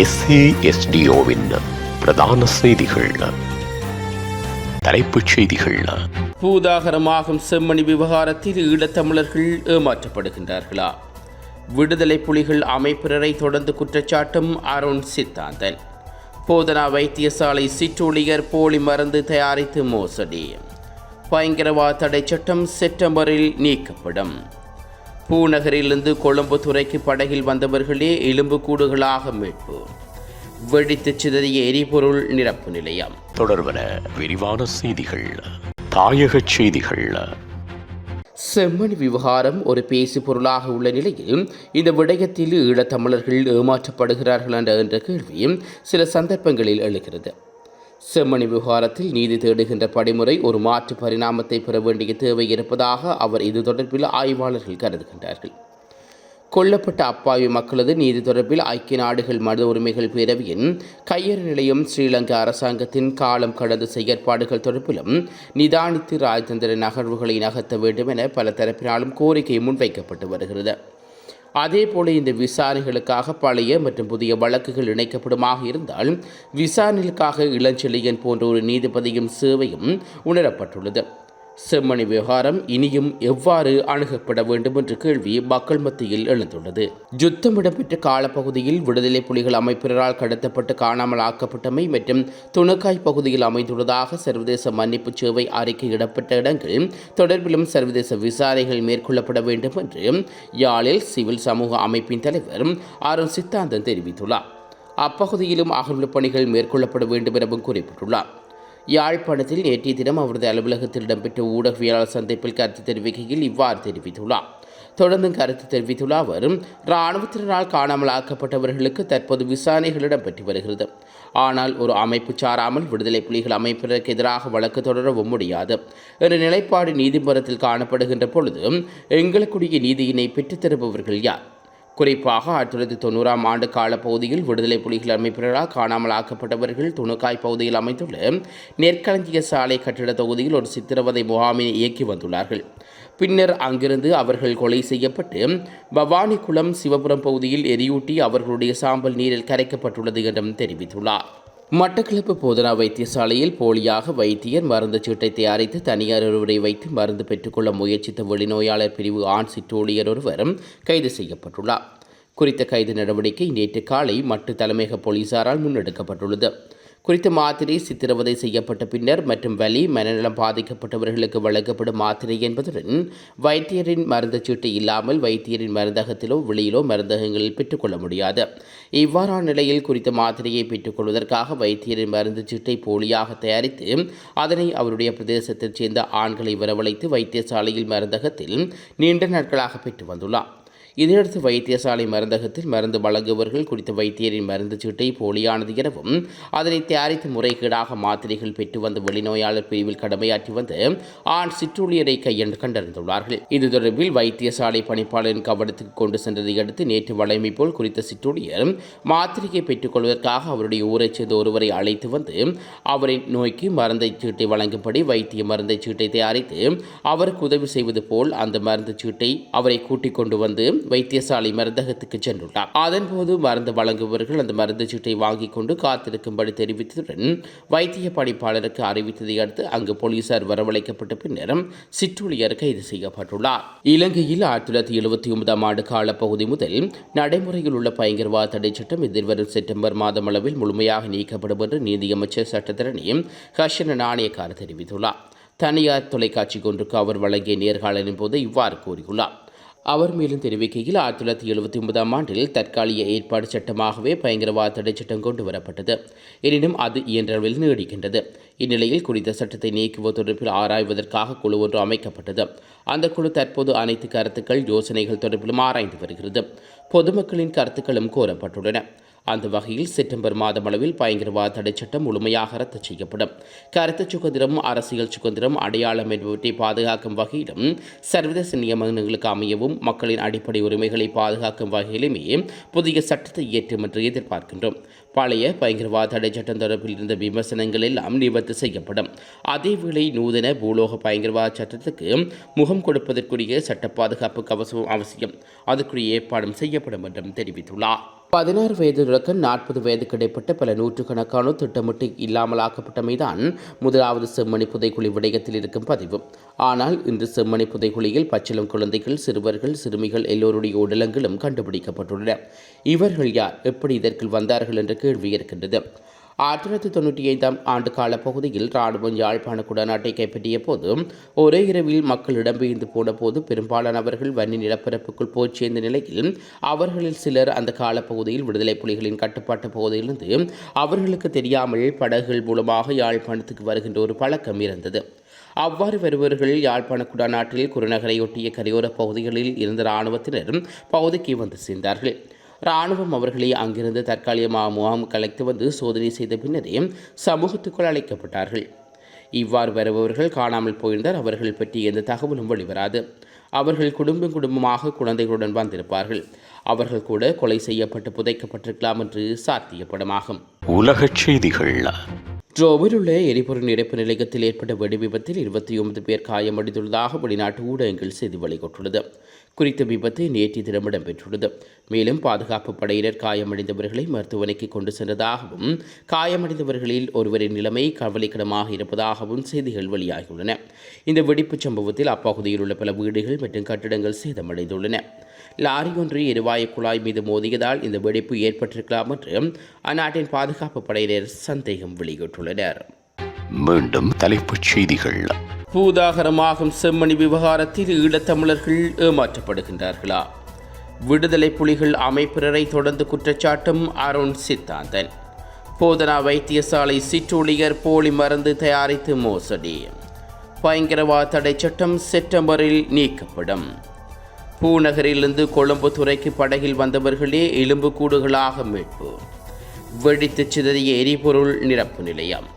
எஸ்ஏஎஸ்டிஓவின் பிரதான செய்திகள். தலைப்புச் செய்திகள். பூதாகரமாகும் செம்மணி விவகாரத்தில் ஈழத்தமிழர்கள் ஏமாற்றப்படுகின்றார்களா? விடுதலை புலிகள் அமைப்பினரை தொடர்ந்து குற்றச்சாட்டும் அருண் சித்தாந்தன். போதனா வைத்தியசாலை சிற்றூழியர் போலி மருந்து தயாரித்து மோசடி. பயங்கரவாத தடை சட்டம் செப்டம்பரில் நீக்கப்படும். பூநகரிலிருந்து கொழும்பு துறைக்கு படகில் வந்தவர்களே எலும்புக்கூடுகளாக மீட்பு. வெடித்து சிதறிய எரிபொருள் நிரப்பு நிலையம். தொடர்பன விரிவான செய்திகள் தாயகச் செய்திகள். செம்மணி விவகாரம் ஒரு பேசு பொருளாக உள்ள நிலையில் இந்த விடயத்தில் ஈழத்தமிழர்கள் ஏமாற்றப்படுகிறார்கள் என்ற என்ற கேள்வி சில சந்தர்ப்பங்களில் எழுகிறது. செம்மணி விவகாரத்தில் நீதி தேடுகின்ற படிமுறை ஒரு மாற்று பரிணாமத்தை பெற வேண்டிய தேவை இருப்பதாக அவர் இது தொடர்பில் ஆய்வாளர்கள் கருதுகின்றார்கள். கொல்லப்பட்ட அப்பாவி மக்களது நீதி தொடர்பில் ஐக்கிய நாடுகள் மனித உரிமைகள் பேரவையின் கையறு நிலையம் ஸ்ரீலங்கா அரசாங்கத்தின் காலம் கடந்த செயற்பாடுகள் தொடர்பிலும் நிதானித்து ராஜதந்திர நகர்வுகளை நகர்த்த வேண்டும் என பல தரப்பினாலும் கோரிக்கை முன்வைக்கப்பட்டு வருகிறது. அதேபோல இந்த விசாரணைகளுக்காக பழைய மற்றும் புதிய வழக்குகள் இணைக்கப்படுமாக இருந்தால் விசாரணைகளுக்காக இளஞ்செழியன் போன்ற ஒரு நீதிபதியும் சேவையும் உணரப்பட்டுள்ளது. செம்மணி விவகாரம் இனியும் எவ்வாறு அணுகப்பட வேண்டும் என்ற கேள்வி மக்கள் மத்தியில் எழுந்துள்ளது. யுத்தம் இடம்பெற்ற காலப்பகுதியில் விடுதலை புலிகள் அமைப்பினரால் கடத்தப்பட்டு காணாமல் ஆக்கப்பட்டமை மற்றும் துணுக்காய் பகுதியில் அமைந்துள்ளதாக சர்வதேச மன்னிப்பு சேவை அறிக்கை இடப்பட்ட இடங்கள் தொடர்பிலும் சர்வதேச விசாரணைகள் மேற்கொள்ளப்பட வேண்டும் என்று யாழில் சிவில் சமூக அமைப்பின் தலைவர் அருண் சித்தாந்தன் தெரிவித்துள்ளார். அப்பகுதியிலும் அகழ்வு பணிகள் மேற்கொள்ளப்பட வேண்டும் எனவும் குறிப்பிட்டுள்ளார். யாழ்ப்பாணத்தில் நேற்றைய தினம் அவரது அலுவலகத்தில் இடம்பெற்ற ஊடகவியலாளர் சந்திப்பில் கருத்து தெரிவிக்கையில் இவ்வாறு தெரிவித்துள்ளார். தொடர்ந்து கருத்து தெரிவித்துள்ள அவர் இராணுவத்தினரால் காணாமல் ஆக்கப்பட்டவர்களுக்கு தற்போது விசாரணைகள் இடம்பெற்று வருகிறது. ஆனால் ஒரு அமைப்பு சாராமல் விடுதலை புலிகள் அமைப்பினருக்கு எதிராக வழக்கு தொடரவும் முடியாது. என்ற நிலைப்பாடு நீதிமன்றத்தில் காணப்படுகின்ற பொழுது எங்களுக்குரிய நீதியினை பெற்றுத்தருபவர்கள் யார்? குறிப்பாக ஆயிரத்தி தொள்ளாயிரத்தி தொண்ணூறாம் ஆண்டு காலப்பகுதியில் விடுதலை புலிகள் அமைப்பினரால் காணாமல் ஆக்கப்பட்டவர்கள் துணுக்காய் பகுதியில் அமைந்துள்ள நெற்களஞ்சிய சாலை கட்டிட தொகுதியில் ஒரு சித்திரவதை முகாமினை இயக்கி வந்துள்ளார்கள். பின்னர் அங்கிருந்து அவர்கள் கொலை செய்யப்பட்டு பவானிக்குளம் சிவபுரம் பகுதியில் எரியூட்டி அவர்களுடைய சாம்பல் நீரில் கரைக்கப்பட்டுள்ளது என்றும் தெரிவித்துள்ளார். மட்டக்களப்பு போதனா வைத்தியசாலையில் போலியாக வைத்தியர் மருந்து சீட்டை தயாரித்து தனியார் ஒருவரை வைத்து மருந்து பெற்றுக்கொள்ள முயற்சித்த வெளிநோயாளர் பிரிவு ஆண் சிற்றூழியர் ஒருவரும் கைது செய்யப்பட்டுள்ளார். குறித்த கைது நடவடிக்கை நேற்று காலை மட்டு தலைமையக போலீசாரால் முன்னெடுக்கப்பட்டுள்ளது. குறித்த மாத்திரை சித்திரவதை செய்யப்பட்ட பின்னர் மற்றும் வலி மனநலம் பாதிக்கப்பட்டவர்களுக்கு வழங்கப்படும் மாத்திரை என்பதுடன் வைத்தியரின் மருந்து சீட்டு இல்லாமல் வைத்தியரின் மருந்தகத்திலோ வெளியிலோ மருந்தகங்களில் பெற்றுக்கொள்ள முடியாது. இவ்வாறான நிலையில் குறித்த மாத்திரையை பெற்றுக்கொள்வதற்காக வைத்தியரின் மருந்து சீட்டை போலியாக தயாரித்து அதனை அவருடைய பிரதேசத்தைச் சேர்ந்த ஆண்களை வரவழைத்து வைத்தியசாலையில் மருந்தகத்தில் நீண்ட நாட்களாக பெற்று வந்துள்ளார். இதையடுத்து வைத்தியசாலை மருந்தகத்தில் மருந்து வழங்குபவர்கள் குறித்த வைத்தியரின் மருந்து சீட்டை போலியானது எனவும் அதனை தயாரித்து முறைகேடாக மாத்திரைகள் பெற்று வந்த வெளிநோயாளர் பிரிவில் கடமையாற்றி வந்த ஆண் சிற்றூழியரை கையெண்டு கண்டறிந்துள்ளார்கள். இது தொடர்பில் வைத்தியசாலை பணிப்பாளரின் கவனத்துக்கு கொண்டு சென்றதை அடுத்து நேற்று வழமை போல் குறித்த சிற்றூழியர் மாத்திரையை பெற்றுக்கொள்வதற்காக அவருடைய ஊரைச் சேர்ந்த ஒருவரை அழைத்து வந்து அவரின் நோய்க்கு மருந்தை சீட்டை வழங்கும்படி வைத்திய மருந்தை சீட்டை தயாரித்து அவருக்கு உதவி செய்வது போல் அந்த மருந்து சீட்டை அவரை கூட்டிக் கொண்டு வந்து வைத்தியசாலை மருந்தகத்துக்கு சென்றுள்ளார். அதன்போது மருந்து வழங்குபவர்கள் அந்த மருந்து சீட்டை வாங்கிக் கொண்டு காத்திருக்கும்படி தெரிவித்ததுடன் வைத்திய பணிப்பாளருக்கு அறிவித்ததை அடுத்து அங்கு போலீசார் வரவழைக்கப்பட்ட பின்னரும் சிற்றூழியர் கைது செய்யப்பட்டுள்ளார். இலங்கையில் ஆயிரத்தி தொள்ளாயிரத்தி எழுபத்தி ஒன்பதாம் ஆண்டு காலப்பகுதி முதல் நடைமுறையில் உள்ள பயங்கரவாத தடை சட்டம் எதிர்வரும் செப்டம்பர் மாதம் அளவில் முழுமையாக நீக்கப்படும் என்று நீதியமைச்சர் சட்டத்தரணி ஹர்ஷன நாணயக்கார் தெரிவித்துள்ளார். தனியார் தொலைக்காட்சி ஒன்றுக்கு அவர் வழங்கிய நேர்காணலின் போது இவ்வாறு கூறியுள்ளார். அவர் மேலும் தெரிவிக்கையில் ஆயிரத்தி தொள்ளாயிரத்தி எழுபத்தி ஒன்பதாம் ஆண்டில் தற்காலிக ஏற்பாடு சட்டமாகவே பயங்கரவாத தடை சட்டம் கொண்டு வரப்பட்டது. எனினும் அது இயன்றளவில் நீடிக்கின்றது. இந்நிலையில் குறித்த சட்டத்தை நீக்குவது தொடர்பில் ஆராய்வதற்காக குழு ஒன்று அமைக்கப்பட்டது. அந்த குழு தற்போது அனைத்து கருத்துக்கள் யோசனைகள் தொடர்பிலும் ஆராய்ந்து வருகிறது. பொதுமக்களின் கருத்துக்களும் கோரப்பட்டுள்ளன. அந்த வகையில் செப்டம்பர் மாதம் அளவில் பயங்கரவாத தடை சட்டம் முழுமையாக ரத்து செய்யப்படும். கருத்து சுதந்திரம் அரசியல் சுதந்திரம் அடையாளம் என்பவற்றை பாதுகாக்கும் வகையிலும் சர்வதேச நியமனங்களுக்கு அமையவும் மக்களின் அடிப்படை உரிமைகளை பாதுகாக்கும் வகையிலுமே புதிய சட்டத்தை இயற்றும் என்று எதிர்பார்க்கின்றோம். பழைய பயங்கரவாத தடை சட்டம் தொடர்பில் இருந்த விமர்சனங்கள் எல்லாம் நிவர்த்தி செய்யப்படும். அதேவேளை நூதன பூலோக பயங்கரவாத சட்டத்துக்கு முகம் கொடுப்பதற்குரிய சட்ட பாதுகாப்பு கவசம் அவசியம். அதற்குரிய ஏற்பாடும் செய்யப்படும் என்றும் தெரிவித்துள்ளார். பதினாறு வயது தொடக்கம் நாற்பது வயதுக்கு இடைப்பட்ட பல நூற்றுக்கணக்கானோர் திட்டமிட்டு இல்லாமலாக்கப்பட்டமைதான் முதலாவது செம்மணி புதைக்குழி விடயத்தில் இருக்கும் பதிவு. ஆனால் இன்று செம்மணி புதைக்குழியில் பச்சிலம் குழந்தைகள் சிறுவர்கள் சிறுமிகள் எல்லோருடைய உடலங்களும் கண்டுபிடிக்கப்பட்டுள்ளன. இவர்கள் யார்? எப்படி இதற்குள் வந்தார்கள் என்ற கேள்வி இருக்கின்றது. ஆயிரத்தி தொள்ளாயிரத்தி தொண்ணூற்றி ஐந்தாம் ஆண்டு கால பகுதியில் ராணுவம் யாழ்ப்பாண குடநாட்டை கைப்பற்றிய போது ஒரே இரவில் மக்கள் இடம்பெயர்ந்து போன போது பெரும்பாலானவர்கள் வன்னி நிலப்பரப்புக்குள் போய் சேர்ந்த நிலையில் அவர்களில் சிலர் அந்த காலப்பகுதியில் விடுதலை புலிகளின் கட்டுப்பாட்டு பகுதியிலிருந்து அவர்களுக்கு தெரியாமல் படகுகள் மூலமாக யாழ்ப்பாணத்துக்கு வருகின்ற ஒரு பழக்கம் இருந்தது. அவ்வாறு வருபவர்கள் யாழ்ப்பாண குடாநாட்டில் குருநகரையொட்டிய கரையோர பகுதிகளில் இருந்த இராணுவத்தினர் பகுதிக்கு வந்து சேர்ந்தார்கள். இராணுவம் அவர்களை அங்கிருந்து தற்காலிகமாக முகாம் கலைத்து வந்து சோதனை செய்த பின்னரே சமூகத்துக்குள் அழைக்கப்பட்டார்கள். இவ்வாறு வருபவர்கள் காணாமல் போயிருந்தால் அவர்கள் பற்றி எந்த தகவலும் வெளிவராது. அவர்கள் குடும்பம் குடும்பமாக குழந்தைகளுடன் வந்திருப்பார்கள். அவர்கள் கூட கொலை செய்யப்பட்டு புதைக்கப்பட்டிருக்கலாம் என்று சாத்தியப்படமாகும் உலகச் செய்திகள் ட்ரோவில் உள்ள எரிபொருள் நிரப்பு நிலையத்தில் ஏற்பட்ட வெடி விபத்தில் இருபத்தி ஒன்பது பேர் காயமடைந்துள்ளதாக வெளிநாட்டு ஊடகங்கள் செய்தி வெளியிட்டுள்ளது. குறித்த விபத்து நேற்று தினம் இடம்பெற்றுள்ளது. மேலும் பாதுகாப்பு படையினர் காயமடைந்தவர்களை மருத்துவமனைக்கு கொண்டு சென்றதாகவும் காயமடைந்தவர்களில் ஒருவரின் நிலைமை கவலைக்கிடமாக இருப்பதாகவும் செய்திகள் வெளியாகியுள்ளன. இந்த வெடிப்புச் சம்பவத்தில் அப்பகுதியில் உள்ள பல வீடுகள் மற்றும் கட்டிடங்கள் சேதமடைந்துள்ளன. லாரி ஒன்று எரிவாயு குழாய் மீது மோதியதால் இந்த வெடிப்பு ஏற்பட்டிருக்கலாம் என்று அந்நாட்டின் பாதுகாப்பு படையினர் சந்தேகம் வெளியிட்டுள்ளனர். மீண்டும் தலைப்புச் செய்திகள். பூதாகரமாகும் செம்மணி விவகாரத்தில் ஈழத்தமிழர்கள் ஏமாற்றப்படுகின்றார்களா? விடுதலை புலிகள் அமைப்பினரை தொடர்ந்து குற்றச்சாட்டும் அருண் சித்தாந்தன். போதனா வைத்தியசாலை சிற்றூழியர் போலி மருந்து தயாரித்து மோசடி. பயங்கரவாத தடை சட்டம் செப்டம்பரில் நீக்கப்படும். பூநகரிலிருந்து கொழும்பு துறைக்கு படகில் வந்தவர்களே எலும்புக்கூடுகளாக மீட்பு. வெடித்து சிதறிய எரிபொருள் நிரப்பு நிலையம்.